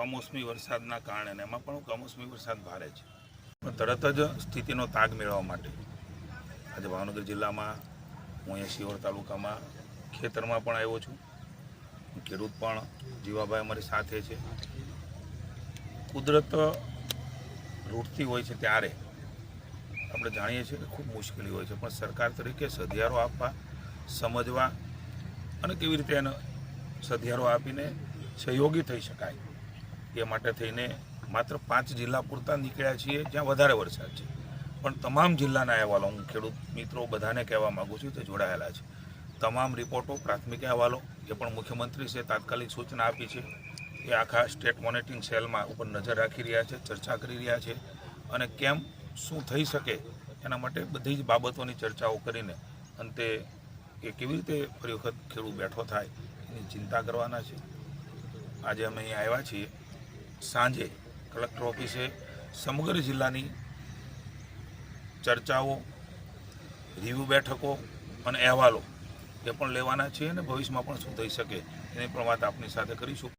કમોસમી વરસાદના કારણે એમાં પણ કમોસમી વરસાદ ભારે છે. પણ તરત જ સ્થિતિનો તાગ મેળવવા માટે આજે ભાવનગર જિલ્લામાં હું અહીંયા શિહોર તાલુકામાં ખેતરમાં પણ આવ્યો છું. ખેડૂત પણ જીવાભાઈ અમારી સાથે છે. કુદરત રૂટતી હોય છે ત્યારે આપણે જાણીએ છીએ કે ખૂબ મુશ્કેલી હોય છે, પણ સરકાર તરીકે સધિયારો આપવા, સમજવા અને કેવી રીતે એને સધિયારો આપીને સહયોગી થઈ શકાય. એ માટે થઈને માત્ર પાંચ જિલ્લા પૂરતા નીકળ્યા છીએ, જ્યાં વધારે વરસાદ છે. પણ તમામ જિલ્લાના અહેવાલો, હું ખેડૂત મિત્રો બધાને કહેવા માગું છું, તે જોડાયેલા છે. તમામ રિપોર્ટો, પ્રાથમિક અહેવાલો, જે પણ મુખ્યમંત્રીશ્રીએ તાત્કાલિક સૂચના આપી છે, એ આખા સ્ટેટ મોનિટરિંગ સેલમાં ઉપર નજર રાખી રહ્યા છે, ચર્ચા કરી રહ્યા છે અને કેમ, શું થઈ શકે, એના માટે બધી જ બાબતોની ચર્ચાઓ કરીને અંતે એ કેવી રીતે ફરી વખત ખેડૂત બેઠો થાય, એની ચિંતા કરવાના છે. આજે અમે અહીં આવ્યા છીએ. સાંજે કલેક્ટર ઓફિસે સમગ્ર જિલ્લાની ચર્ચાઓ રિવ્યુ બેઠકો અને અહેવાલો એ પણ લેવાના છે અને ભવિષ્યમાં પણ શું થઈ શકે એની પણ વાત આપની સાથે કરીશું.